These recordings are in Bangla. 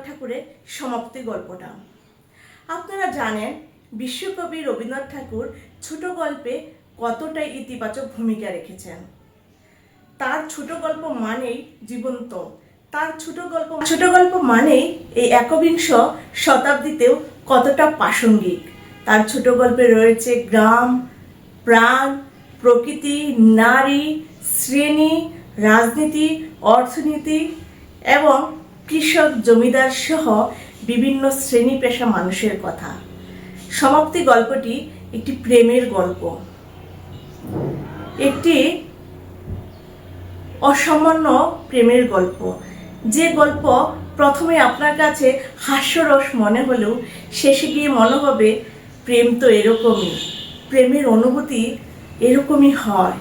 রবীন্দ্রনাথ ঠাকুরের সমাপ্তি গল্পটা। আপনারা জানেন, বিশ্বকবি রবীন্দ্রনাথ ঠাকুর ছোট গল্পে কতটা ইতিবাচক ভূমিকা রেখেছেন। তার ছোট গল্প মানেই জীবন্ত। তার ছোট গল্প ছোট গল্প মানেই এই একবিংশ শতাব্দীতেও কতটা প্রাসঙ্গিক। তার ছোট গল্পে রয়েছে গ্রাম, প্রাণ, প্রকৃতি, নারী, শ্রেণি, রাজনীতি, অর্থনীতি এবং কৃষক, জমিদার সহ বিভিন্ন শ্রেণি পেশা মানুষের কথা। সমাপ্তি গল্পটি একটি প্রেমের গল্প। একটি অসামান্য প্রেমের গল্প। যে গল্প প্রথমে আপনার কাছে হাস্যরস মনে হলেও শেষে গিয়ে মনে হবে, প্রেম তো এরকমই। প্রেমের অনুভূতি এরকমই হয়,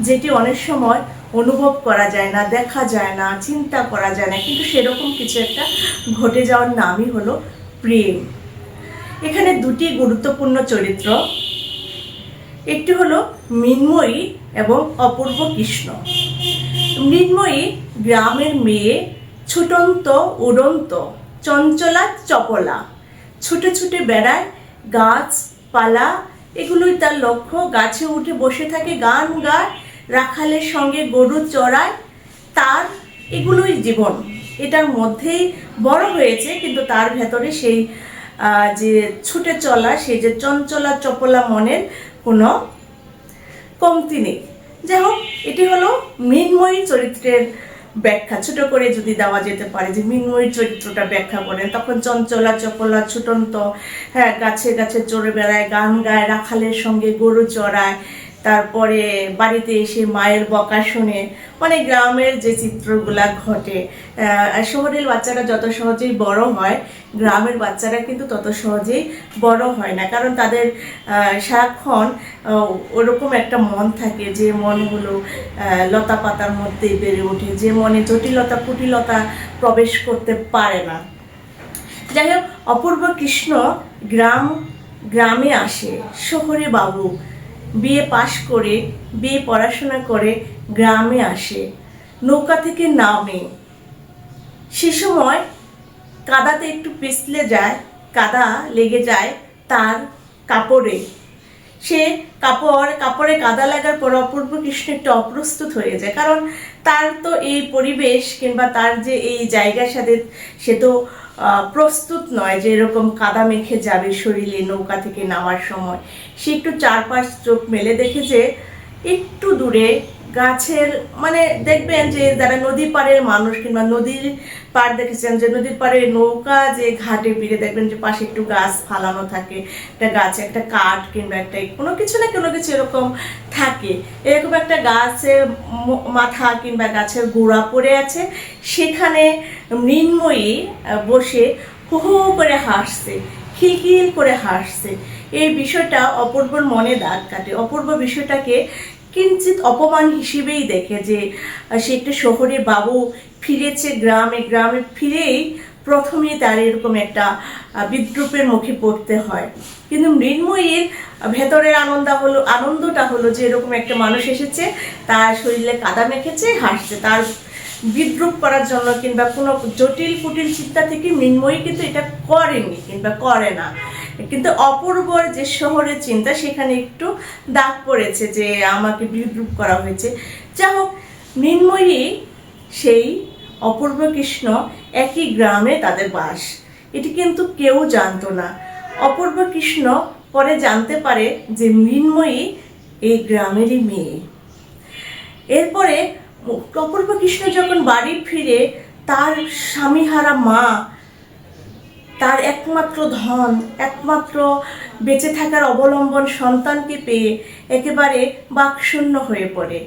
যেটি অনেক সময় অনুভব করা যায় না, দেখা যায় না, চিন্তা করা যায় না। কিন্তু সেরকম কিছু একটা ঘটে যাওয়ার নামই হলো প্রেম। এখানে দুটি গুরুত্বপূর্ণ চরিত্র। একটি হলো মৃন্ময়ী এবং অপূর্ব কৃষ্ণ। মৃন্ময়ী গ্রামের মেয়ে, ছুটন্ত, উড়ন্ত, চঞ্চলা, চপলা। ছুটে ছুটে বেড়ায় গাছপালা এগুলোই তার লক্ষ্য। গাছে উঠে বসে থাকে, গান গায় রাখালের সঙ্গে গরু চড়ায় তার এগুলোই জীবন। এটার মধ্যেই বড় হয়েছে, কিন্তু তার ভেতরে সেই যে ছুটে চলা, সেই যে চঞ্চলা চপলা মনের কোনো কমতি নেই। যাই হোক এটি হলো মৃন্ময়ী চরিত্রের ব্যাখ্যা। ছোট করে যদি দেওয়া যেতে পারে যে মৃন্ময়ী চরিত্রটা ব্যাখ্যা করেন, তখন চঞ্চলা চপলা ছুটন্ত হ্যাঁ গাছে গাছে চড়ে বেড়ায়, গান গায়, রাখালের সঙ্গে গরু চড়ায় তারপরে বাড়িতে এসে মায়ের বকা শুনে মানে গ্রামের যে চিত্রগুলা ঘটে শহরের বাচ্চারা যত সহজেই বড় হয়, গ্রামের বাচ্চারা কিন্তু তত সহজেই বড় হয় না। কারণ তাদের সারাক্ষণ ওরকম একটা মন থাকে যে মনগুলো লতা পাতার মধ্যেই বেড়ে ওঠে, যে মনে জটিলতা, কুটিলতা প্রবেশ করতে পারে না। যাই হোক, অপূর্ব কৃষ্ণ গ্রাম, গ্রামে আসে, শহরে বাবু বিয়ে পাশ করে বিয়ে পড়াশোনা করে গ্রামে আসে, নৌকা থেকে নামে। সে সময় কাদাতে একটু পিছলে যায়, কাদা লেগে যায় তার কাপড়ে। সে কাপড়, কাপড়ে কাদা লাগার পর অপূর্ব কৃষ্ণ একটু অপ্রস্তুত হয়ে যায়। কারণ তার তো এই পরিবেশ কিংবা তার যে এই জায়গার সাথে সে তো প্রস্তুত নয় যে এরকম কাদা মেখে যাবে শরীরে নৌকা থেকে নামার সময়। সে একটু চারপাশ চোখ মেলে দেখে যে একটু দূরে গাছের মানে দেখবেন যে যারা নদী পাড়ের মানুষ কিংবা নদীর পাড় দেখেছেন যে নদীর পাড়ে নৌকা যে ঘাটে ফিরে দেখবেন যে পাশে একটু গাছ ফালানো থাকে, একটা গাছে একটা কাঠ কিংবা একটা কোনো কিছু না কোনো কিছু এরকম থাকে। এরকম একটা গাছের মাথা কিংবা গাছের গোড়া পড়ে আছে, সেখানে মৃন্ময়ী বসে হু হু করে হাসছে খিলখিল করে হাসছে। এই বিষয়টা অপূর্বর মনে দাগ কাটে। অপূর্ব বিষয়টাকে কিঞ্চিত অপমান হিসেবেই দেখে যে সে একটা শহরে বাবু ফিরেছে গ্রামে গ্রামে ফিরেই প্রথমে তার এরকম একটা বিদ্রুপের মুখে পড়তে হয়। কিন্তু মৃন্ময়ীর ভেতরের আনন্দ হলো, আনন্দটা হলো যে এরকম একটা মানুষ এসেছে, তার শরীরে কাদা মেখেছে, হাসছে। তার বিদ্রুপ করার জন্য কিংবা কোনো জটিল কুটিল চিন্তা থেকে মৃন্ময়ী কিন্তু এটা করেনি কিংবা করে না। কিন্তু অপূর্বর যে শহরের চিন্তা, সেখানে একটু দাগ পড়েছে যে আমাকে বিদ্রুপ করা হয়েছে। যা হোক, মৃন্ময়ী সেই অপূর্ব কৃষ্ণ একই গ্রামে তাদের বাস। এটি কিন্তু কেউ জানতো না। অপূর্ব কৃষ্ণ পরে জানতে পারে যে মৃন্ময়ী এই গ্রামেরই মেয়ে। এরপরে অপূর্ব কৃষ্ণ যখন বাড়ি ফিরে, তার স্বামীহারা মা তার একমাত্র ধন, একমাত্র বেঁচে থাকার অবলম্বন সন্তানকে পেয়ে একেবারে বাকশূন্য হয়ে পড়ে।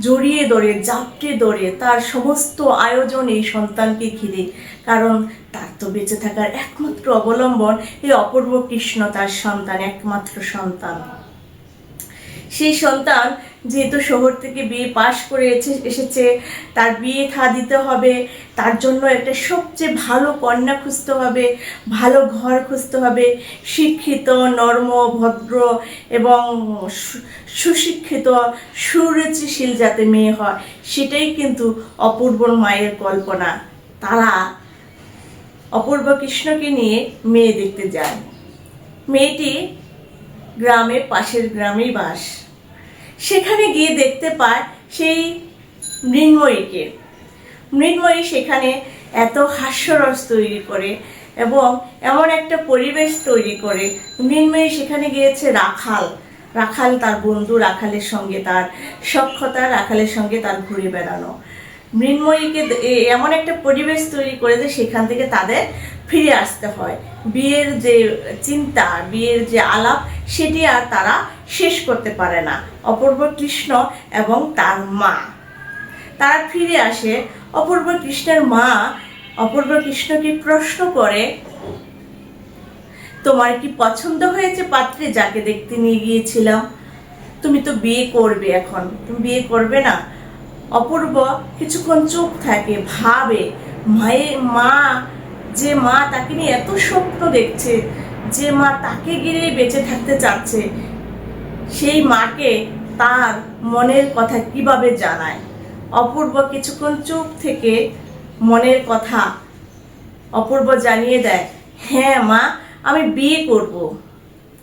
জড়িয়ে ধরে, জাপটে ধরে তার সমস্ত আয়োজন এই সন্তানকে ঘিরে। কারণ তার তো বেঁচে থাকার একমাত্র অবলম্বন এই অপূর্ব কৃষ্ণ তার সন্তান, একমাত্র সন্তান। সেই সন্তান যেহেতু শহর থেকে বিয়ে পাশ করে এসে- এসেছে, তার বিয়ে থা দিতে হবে, তার জন্য একটা সবচেয়ে ভালো কন্যা খুঁজতে হবে, ভালো ঘর খুঁজতে হবে, শিক্ষিত, নর্ম, ভদ্র এবং সুশিক্ষিত, সুরুচিশীল যাতে মেয়ে হয়, সেটাই কিন্তু অপূর্বর মায়ের কল্পনা। তারা অপূর্ব কৃষ্ণকে নিয়ে মেয়ে দেখতে যায়। মেয়েটি গ্রামে পাশের গ্রামেই বাস। সেখানে গিয়ে দেখতে পায় সেই মৃন্ময়ীকে। মৃন্ময়ী সেখানে এত হাস্যরস তৈরি করে এবং এমন একটা পরিবেশ তৈরি করে। মৃন্ময়ী সেখানে গিয়েছে রাখাল। রাখাল তার বন্ধু, রাখালের সঙ্গে তার সক্ষতা রাখালের সঙ্গে তার ঘুরে বেড়ানো। মৃন্ময়ীকে এমন একটা পরিবেশ তৈরি করে যে সেখান থেকে তাদের ফিরে আসতে হয়। বিয়ের যে চিন্তা, বিয়ের যে আলাপ, সেটি আর তারা শেষ করতে পারে না। অপূর্ব কৃষ্ণ এবং তার মা। তারা ফিরে আসে। অপূর্ব কৃষ্ণের মা অপূর্ব কৃষ্ণকে প্রশ্ন করে, তোমার কি পছন্দ হয়েছে পাত্রে যাকে দেখতে নিয়ে গিয়েছিলাম? তুমি তো বিয়ে করবে এখন। তুমি বিয়ে করবে না? অপূর্ব কিছুক্ষণ চুপ থাকে, ভাবে মায়ের মা, যে মা তাকে নিয়ে এত স্বপ্ন দেখছে, যে মা তাকে ঘিরে বেঁচে থাকতে চাচ্ছে, সেই মাকে তার মনের কথা কীভাবে জানায়? অপূর্ব কিছুক্ষণ চুপ থেকে মনের কথা অপূর্ব জানিয়ে দেয় হ্যাঁ মা, আমি বিয়ে করব,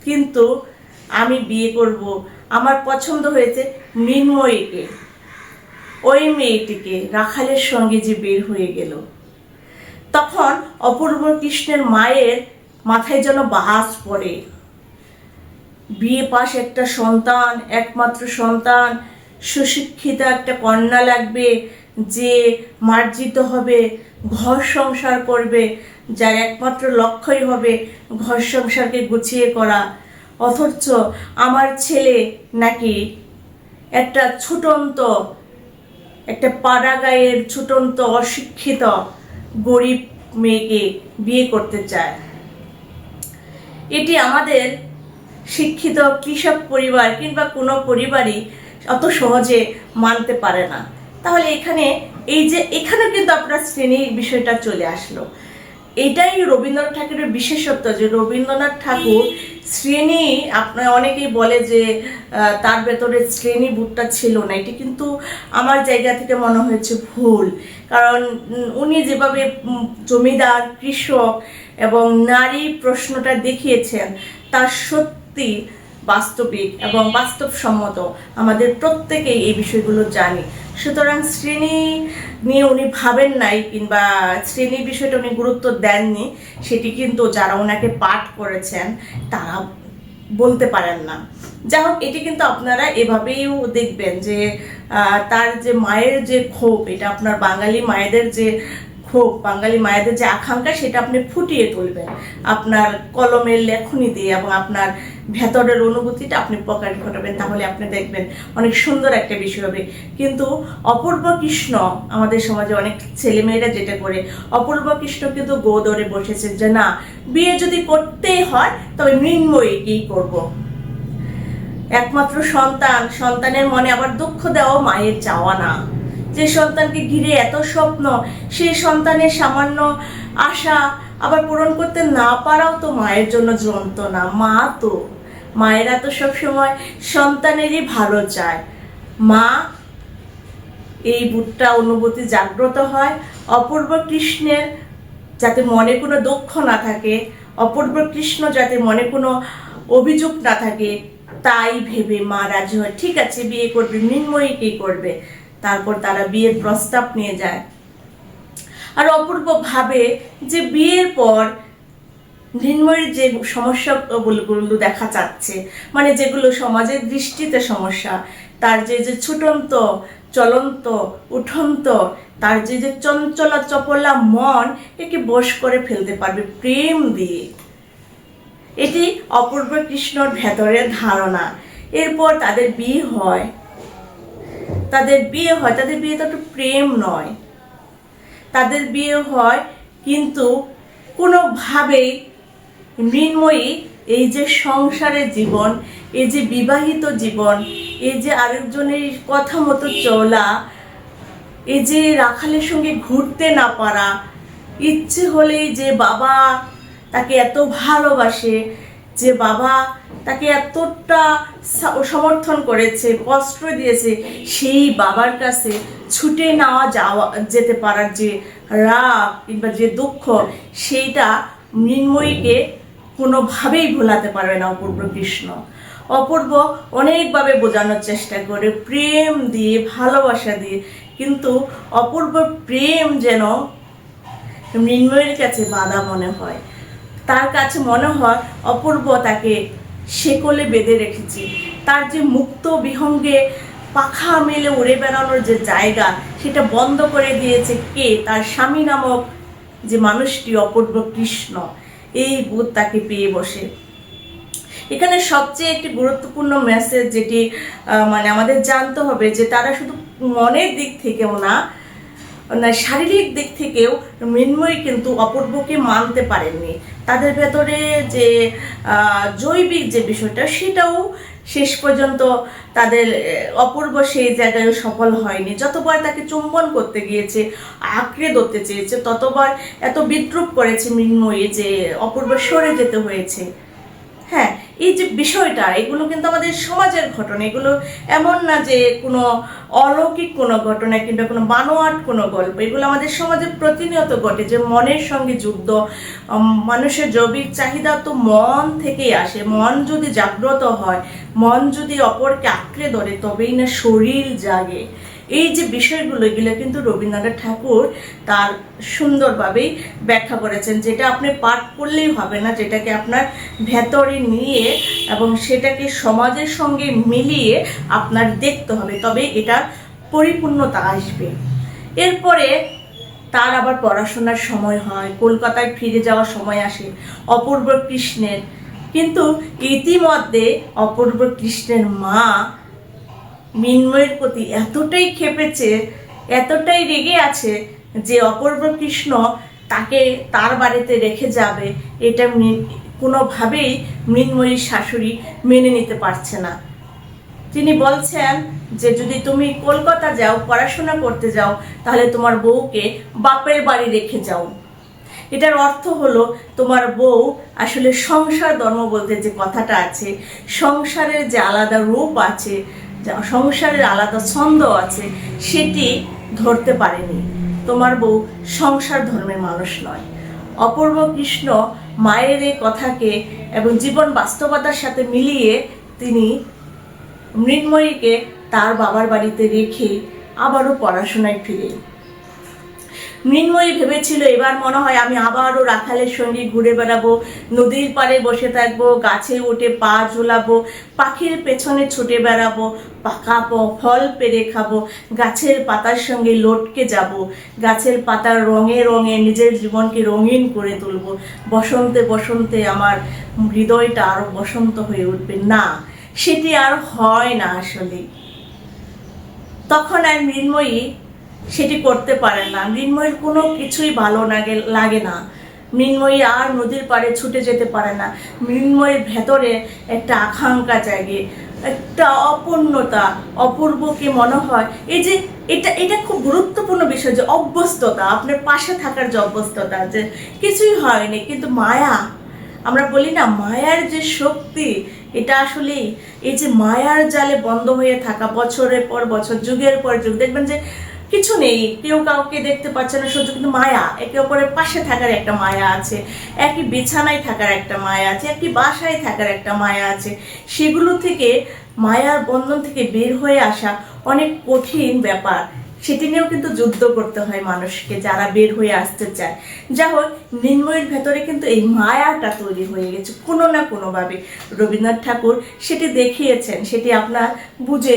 কিন্তু আমি বিয়ে করব। আমার পছন্দ হয়েছে মৃন্ময়ীকে। ওই মেয়েটিকে রাখালের সঙ্গে যে বের হয়ে গেল। তখন অপূর্ব কৃষ্ণের মায়ের মাথায় যেন বাস পড়ে। বিয়ে পাশ একটা সন্তান, একমাত্র সন্তান, সুশিক্ষিত একটা কন্যা লাগবে যে মার্জিত হবে, ঘর সংসার করবে, যার একমাত্র লক্ষ্যই হবে ঘর সংসারকে গুছিয়ে করা। অথচ আমার ছেলে নাকি একটা ছুটন্ত একটা পাড়া গায়ের ছুটন্ত অশিক্ষিত গরিব মেয়েকে বিয়ে করতে চায়। এটি আমাদের শিক্ষিত কৃষক পরিবার কিংবা কোনো পরিবারই অত সহজে মানতে পারে না। তাহলে এখানে এই যে এখানে কিন্তু আপনার শ্রেণির বিষয়টা চলে আসলো। এটাই রবীন্দ্রনাথ ঠাকুরের বিশেষত্ব যে রবীন্দ্রনাথ ঠাকুর শ্রেণি, আপনার অনেকেই বলে যে তার ভেতরে শ্রেণি বুটটা ছিল না। এটি কিন্তু আমার জায়গা থেকে মনে হয়েছে ভুল। কারণ উনি যেভাবে জমিদার, কৃষক এবং নারী প্রশ্নটা দেখিয়েছেন তার সত্যি বাস্তবিক এবং বাস্তবসম্মত। আমাদের প্রত্যেকেই এই বিষয়গুলো জানি। সুতরাং শ্রেণি নিয়ে উনি ভাবেন নাই কিংবা শ্রেণি বিষয়টা উনি গুরুত্ব দেননি, সেটি কিন্তু যারা ওনাকে পাঠ করেছেন তারা বলতে পারেন না। যাই হোক, এটি কিন্তু আপনারা এভাবেও দেখবেন যে তার যে মায়ের যে ক্ষোভ, এটা আপনার বাঙালি মায়েদের যে ক্ষোভ, বাঙালি মায়েদের যে আকাঙ্ক্ষা, সেটা আপনি ফুটিয়ে তুলবেন। আপনার কলমের লেখনি দিয়ে এবং আপনার ভেতরের অনুভূতিটা আপনি প্রকাশ ঘটাবেন, তাহলে আপনি দেখবেন অনেক সুন্দর একটা বিষয় হবে। কিন্তু অপূর্ব কৃষ্ণ আমাদের সমাজে অনেক ছেলেমেয়েরা যেটা করে, অপূর্ব কৃষ্ণ কিন্তু গো ধরে বসেছে যে, না, বিয়ে যদি করতেই হয়, তবে মৃন্ময়ীকেই করব। একমাত্র সন্তান, সন্তানের মনে আবার দুঃখ দেওয়া মায়ের চাওয়া না। যে সন্তানকে ঘিরে এত স্বপ্ন সেই সন্তানের সামান্য আশা আবার পূরণ করতে না পারাও তো মায়ের জন্য যন্ত্রণা। মা তো মায়েরা তো সবসময় সন্তানেরই ভালো চায়। মা, এই বুটটা অনুভূতি জাগ্রত হয়। অপূর্ব কৃষ্ণের যাতে মনে কোনো দুঃখ না থাকে, অপূর্ব কৃষ্ণ যাতে মনে কোনো অভিযোগ না থাকে, তাই ভেবে মা রাজি হয়। ঠিক আছে, বিয়ে করবে মৃন্ময়ীকেই করবে? তারপর তারা বিয়ের প্রস্তাব নিয়ে যায়। আর অপূর্ব ভাবে যে বিয়ের পর মৃন্ময়ীর যে সমস্যাগুলো দেখা যাচ্ছে মানে যেগুলো সমাজের দৃষ্টিতে সমস্যা, তার যে যে ছুটন্ত, চলন্ত, উঠন্ত, তার যে যে চঞ্চলা চপলা মন, একে বশ করে ফেলতে পারবে প্রেম দিয়ে। এটি অপূর্ব কৃষ্ণর ভেতরের ধারণা। এরপর তাদের বিয়ে হয়। তাদের বিয়ে হয়, তাদের বিয়ে তো একটু প্রেম নয়। তাদের বিয়ে হয় কিন্তু কোনোভাবেই মৃন্ময়ী, এই যে সংসারের জীবন, এই যে বিবাহিত জীবন, এই যে আরেকজনের কথা মতো চলা, এই যে রাখালের সঙ্গে ঘুরতে না পারা, ইচ্ছে হলেই যে বাবা তাকে এত ভালোবাসে, যে বাবা তাকে এতটা সমর্থন করেছে, কষ্ট দিয়েছে, সেই বাবার কাছে ছুটে নেওয়া যাওয়া, যেতে পারার যে রাগ কিংবা যে দুঃখ, সেইটা মৃন্ময়ীকে কোনোভাবেই ভোলাতে পারবে না অপূর্ব কৃষ্ণ। অপূর্ব অনেকভাবে বোঝানোর চেষ্টা করে, প্রেম দিয়ে, ভালোবাসা দিয়ে, কিন্তু অপূর্ব প্রেম যেন মৃন্ময়ের কাছে বাধা মনে হয়। তার কাছে মনে হয়, অপূর্ব তাকে শেকলে বেঁধে রেখেছি। তার যে মুক্ত বিহঙ্গে পাখা মেলে উড়ে বেড়ানোর যে জায়গা, সেটা বন্ধ করে দিয়েছে কে? তার স্বামী নামক যে মানুষটি অপূর্ব কৃষ্ণ। এই ভূত তাকে পেয়ে বসে। এখানে সবচেয়ে একটি গুরুত্বপূর্ণ মেসেজ যেটি মানে আমাদের জানতে হবে যে তারা শুধু মনের দিক থেকেও না না, শারীরিক দিক থেকেও মৃন্ময়ী কিন্তু অপূর্বকে মানতে পারেননি। তাদের ভেতরে যে জৈবিক যে বিষয়টা, সেটাও শেষ পর্যন্ত তাদের অপূর্ব সেই জায়গায় সফল হয়নি। যতবার তাকে চুম্বন করতে গিয়েছে আঁকড়ে ধরতে চেয়েছে ততবার এত বিদ্রুপ করেছে মৃন্ময়ী যে অপূর্ব সরে যেতে হয়েছে। হ্যাঁ এই যে বিষয়টা এগুলো কিন্তু আমাদের সমাজের ঘটনা। এগুলো এমন না যে কোনো অলৌকিক কোনো ঘটনা কিংবা কোনো বানোয়াট কোনো গল্প। এগুলো আমাদের সমাজে প্রতিনিয়ত ঘটে যে মনের সঙ্গে উম, মানুষের জৈবিক চাহিদা তো মন থেকেই আসে। মন যদি জাগ্রত হয় মন যদি অপরকে আঁকড়ে ধরে, তবেই না শরীর জাগে। এই যে বিষয়গুলো, এগুলো কিন্তু রবীন্দ্রনাথ ঠাকুর তার সুন্দরভাবেই ব্যাখ্যা করেছেন, যেটা আপনি পাঠ করলেই হবে না, যেটাকে আপনার ভেতরে নিয়ে এবং সেটাকে সমাজের সঙ্গে মিলিয়ে আপনার দেখতে হবে, তবে এটার পরিপূর্ণতা আসবে। এরপরে তার আবার পড়াশোনার সময় হয়, কলকাতায় ফিরে যাওয়ার সময় আসে, অপূর্ব কৃষ্ণের কিন্তু ইতিমধ্যে অপূর্ব কৃষ্ণের মা মিন্ময়ের প্রতি এতটাই খেপেছে এতটাই রেগে আছে যে অপূর্ব কৃষ্ণ তাকে তার বাড়িতে রেখে যাবে। এটা কোনোভাবেই মৃন্ময়ীর শাশুড়ি মেনে নিতে পারছে না। তিনি বলছেন যে, যদি তুমি কলকাতা যাও, পড়াশোনা করতে যাও, তাহলে তোমার বউকে বাপের বাড়ি রেখে যাও। এটার অর্থ হলো তোমার বউ আসলে সংসার ধর্ম বলতে যে কথাটা আছে, সংসারের যে আলাদা রূপ আছে সংসারের আলাদা ছন্দ আছে, সেটি ধরতে পারেনি। তোমার বউ সংসার ধর্মের মানুষ নয়। অপূর্ব কৃষ্ণ মায়ের এই কথাকে এবং জীবন বাস্তবতার সাথে মিলিয়ে তিনি মৃন্ময়ীকে তার বাবার বাড়িতে রেখে আবারও পড়াশোনায় ফিরে মৃন্ময়ী ভেবেছিল, এবার মনে হয় আমি আবারও রাখালের সঙ্গে ঘুরে বেড়াবো। নদীর পাড়ে বসে থাকব, গাছে উঠে পা ঝোলাবো, পাখির পেছনে ছুটে বেড়াবো, পাকা ফল পেরে খাব, গাছের পাতার সঙ্গে লটকে যাব, গাছের পাতার রঙে রঙে নিজের জীবনকে রঙিন করে তুলবো। বসন্তে বসন্তে আমার হৃদয়টা আরও বসন্ত হয়ে উঠবে। না, সেটি আর হয় না আসলে। তখন আর মৃন্ময়ী সেটি করতে পারে না। মৃন্ময়ীর কোনো কিছুই ভালো লাগে লাগে না। মৃন্ময়ী আর নদীর পাড়ে ছুটে যেতে পারে না। মৃন্ময়ীর ভেতরে একটা আকাঙ্ক্ষা জাগে, একটা অপূর্ণতা অপূর্বকে মনে হয়? এই যে এটা এটা খুব গুরুত্বপূর্ণ বিষয় যে অভ্যস্ততা, আপনার পাশে থাকার যে অভ্যস্ততা যে কিছুই হয়নি, কিন্তু মায়া, আমরা বলি না, মায়ার যে শক্তি, এটা আসলে এই যে মায়ার জালে বন্ধ হয়ে থাকা, বছরের পর বছর, যুগের পর যুগ, দেখবেন যে কিছু নেই। কেউ কাউকে দেখতে পাচ্ছে না শুধু কিন্তু মায়া। একে অপরের পাশে থাকার একটা মায়া আছে, একই বিছানায় থাকার একটা মায়া আছে, একই বাসায় থাকার একটা মায়া আছে। সেগুলো থেকে, মায়ার বন্ধন থেকে বের হয়ে আসা অনেক কঠিন ব্যাপার। সেটি নিয়েও কিন্তু যুদ্ধ করতে হয় মানুষকে, যারা বের হয়ে আসতে চায়। যা হোক নির্ময়ের ভেতরে কিন্তু এই মায়াটা তৈরি হয়ে গেছে, কোনো না কোনোভাবে। রবীন্দ্রনাথ ঠাকুর সেটি দেখিয়েছেন, সেটি আপনার বুঝে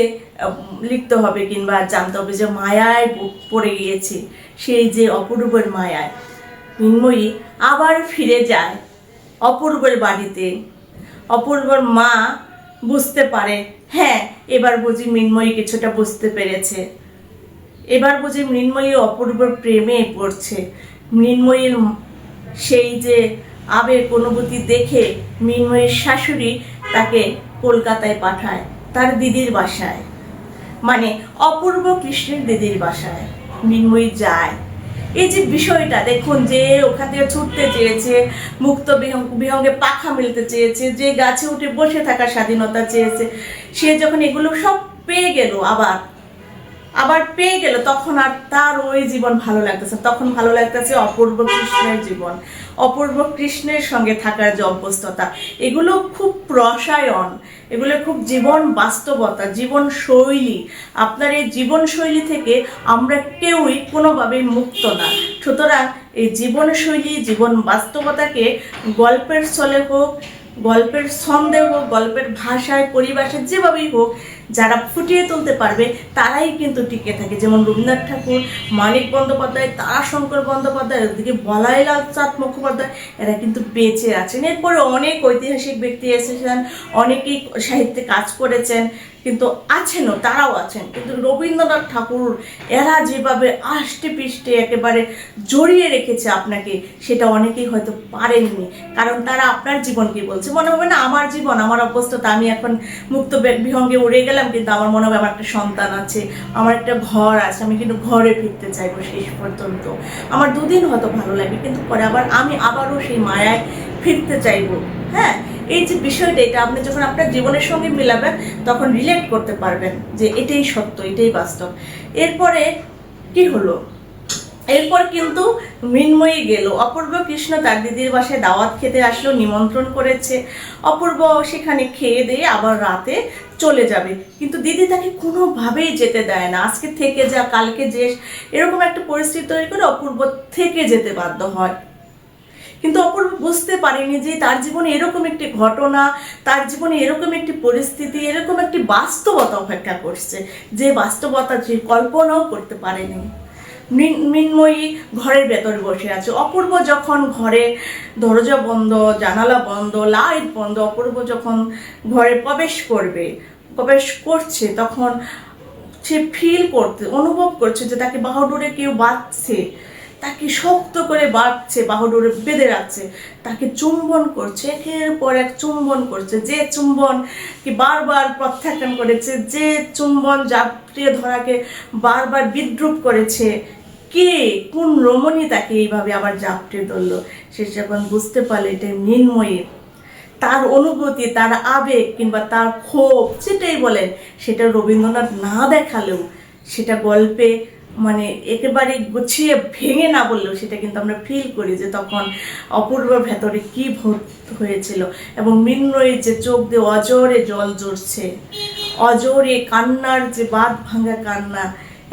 লিখতে হবে কিংবা জানতে হবে যে মায়ায় পড়ে গিয়েছে, সেই যে অপূর্বের মায়ায়। মৃন্ময়ী আবার ফিরে যায় অপূর্বের বাড়িতে অপূর্বর মা বুঝতে পারে হ্যাঁ এবার বুঝি মৃন্ময়ী কিছুটা বুঝতে পেরেছে। এবার বুঝি মৃন্ময়ী অপূর্ব প্রেমে পড়ছে। মৃন্ময়ীর সেই যে আবেগ অনুভূতি দেখে মৃন্ময়ীর শাশুড়ি তাকে কলকাতায় পাঠায়, তার দিদির বাসায়। মানে অপূর্ব কৃষ্ণের দিদির বাসায়। মৃন্ময়ী যায়। এই যে বিষয়টা, দেখুন যে ওখান থেকে ছুটতে চেয়েছে, মুক্ত বিহং- বিহঙ্গে পাখা মিলতে চেয়েছে, যে গাছে উঠে বসে থাকার স্বাধীনতা চেয়েছে, সে যখন এগুলো সব পেয়ে গেল আবার আবার পেয়ে গেল, তখন আর তার ওই জীবন ভালো লাগতেছে তখন ভালো লাগতেছে অপূর্ব কৃষ্ণের জীবন, অপূর্ব কৃষ্ণের সঙ্গে থাকার যে অভ্যস্ততা। এগুলো খুব রসায়ন এগুলো খুব জীবন বাস্তবতা, জীবন শৈলী। আপনার এই জীবন শৈলী থেকে আমরা কেউই কোনোভাবেই মুক্ত না। সুতরাং এই জীবনশৈলী জীবন বাস্তবতাকে গল্পের ছলে হোক, গল্পের ছন্দে হোক, গল্পের ভাষায়, পরিভাষায়, যেভাবেই হোক যারা ফুটিয়ে তুলতে পারবে, তারাই কিন্তু টিকে থাকে। যেমন রবীন্দ্রনাথ ঠাকুর, মানিক বন্দ্যোপাধ্যায়, তারাশঙ্কর বন্দ্যোপাধ্যায় ওদিকে বলাইলাল চাঁদ মুখোপাধ্যায়, এরা কিন্তু বেঁচে আছেন। এরপরে অনেক ঐতিহাসিক ব্যক্তি এসেছেন, অনেকেই সাহিত্যে কাজ করেছেন, কিন্তু আছেনও, তারাও আছেন। কিন্তু রবীন্দ্রনাথ ঠাকুর, এরা যেভাবে আষ্টে পৃষ্ঠে একেবারে জড়িয়ে রেখেছে আপনাকে, সেটা অনেকেই হয়তো পারেননি। কারণ তারা আপনার জীবনকে বলছে। মনে হবে না, আমার জীবন, আমার অবস্থা আমি এখন মুক্ত বিহঙ্গে উড়ে গেলাম কিন্তু আমার মনে হবে আমার একটা সন্তান আছে, আমার একটা ঘর আছে, আমি কিন্তু ঘরে ফিরতে চাইব শেষ পর্যন্ত। আমার দুদিন হয়তো ভালো লাগে কিন্তু পরে আবার আমি আবারও সেই মায়ায় ফিরতে চাইব। হ্যাঁ এই যে বিষয়টা, এটা আপনি যখন আপনার জীবনের সঙ্গে মিলাবেন, তখন রিলেট করতে পারবেন যে এটাই সত্য, এটাই বাস্তব। এরপরে কি হলো? এরপর কিন্তু মৃন্ময়ী গেল। অপূর্ব কৃষ্ণ তার দিদির বাসায় দাওয়াত খেতে আসলো, নিমন্ত্রণ করেছে। অপূর্ব সেখানে খেয়ে দিয়ে আবার রাতে চলে যাবে। কিন্তু দিদি তাকে কোনোভাবেই যেতে দেয় না। আজকে থেকে যা, কালকে যে, এরকম একটা পরিস্থিতি তৈরি করে অপূর্ব থেকে যেতে বাধ্য হয়। কিন্তু অপূর্ব বুঝতে পারেনি যে তার জীবনে এরকম একটি ঘটনা, তার জীবনে এরকম একটি পরিস্থিতি, এরকম একটি বাস্তবতা অপেক্ষা করছে, যে বাস্তবতা যে কল্পনাও করতে পারেনি। মৃন্ময়ী ঘরের ভেতরে বসে আছে। অপূর্ব যখন ঘরে দরজা বন্ধ, জানালা বন্ধ, লাইট বন্ধ, অপূর্ব যখন ঘরে প্রবেশ করবে প্রবেশ করছে, তখন সে ফিল করতে, অনুভব করছে যে তাকে বাহুডোরে কেউ বাঁধছে। তাকে শক্ত করে বাঁধছে বাহুডোরে বেঁধে রাখছে। তাকে চুম্বন করছে, একের পর এক চুম্বন করছে। যে চুম্বন কি বারবার প্রত্যাখ্যান করেছে, যে চুম্বন জাপটিয়ে ধরাকে বারবার বিদ্রুপ করেছে, কে, কোন রমণী তাকে এইভাবে আবার জাপটে ধরলো? সে যখন বুঝতে পারলে এটা মৃন্ময়ীর তার অনুভূতি, তার আবেগ কিংবা তার ক্ষোভ সেটাই বলেন, সেটা রবীন্দ্রনাথ না দেখালেও সেটা গল্পে মানে একেবারে গুছিয়ে ভেঙে না বললেও সেটা কিন্তু আমরা ফিল করি যে তখন অপূর্বর ভেতরে কি হয়েছিল এবং মৃন্ময়ীর যে চোখ দিয়ে অজরে জল জড়ছে অজরে কান্নার যে বাদ ভাঙা কান্না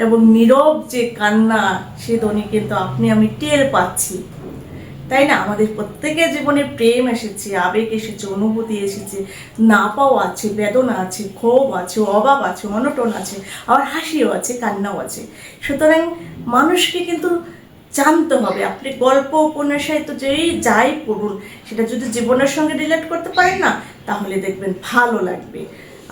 এবং নীরব যে কান্না, সে ধ্বনি কিন্তু আপনি আমি টের পাচ্ছি। তাই না? আমাদের প্রত্যেকের জীবনে প্রেম এসেছে, আবেগ এসেছে, অনুভূতি এসেছে। না পাওয়া আছে, বেদনা আছে, ক্ষোভ আছে, অভাব আছে, অনটন আছে, আবার হাসিও আছে, কান্নাও আছে। সুতরাং মানুষকে কিন্তু জানতে হবে। আপনি গল্প, উপন্যাস তো যেই যাই পড়ুন, সেটা যদি জীবনের সঙ্গে রিলেট করতে পারেন না, তাহলে দেখবেন ভালো লাগবে।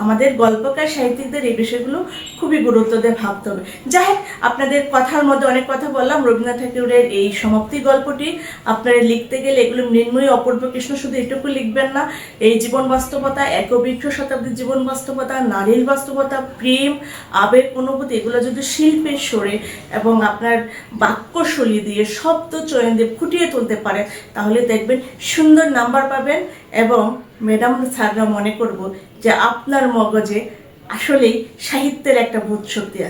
আমাদের গল্পকার সাহিত্যিকদের এই বিষয়গুলো খুবই গুরুত্ব দিয়ে ভাবতে হবে। যাই হোক, আপনাদের কথার মধ্যে অনেক কথা বললাম। রবীন্দ্রনাথ ঠাকুরের এই সমাপ্তি গল্পটি আপনারা লিখতে গেলে এগুলো মৃন্ময়ী অপূর্ব কৃষ্ণ, শুধু এটুকু লিখবেন না। এই জীবন বাস্তবতা, একবিংশ শতাব্দীর জীবন বাস্তবতা, নারীর বাস্তবতা, প্রেম, আবেগ, অনুভূতি, এগুলো যদি শিল্পের সরে এবং আপনার বাক্যশৈলী দিয়ে শব্দ চয়ন দিয়ে ফুটিয়ে তুলতে পারেন তাহলে দেখবেন সুন্দর নাম্বার পাবেন এবং ম্যাডাম স্যাররা মনে করব যে আপনার মগজে আসলেই সাহিত্যের একটা ভূত শক্তি আছে।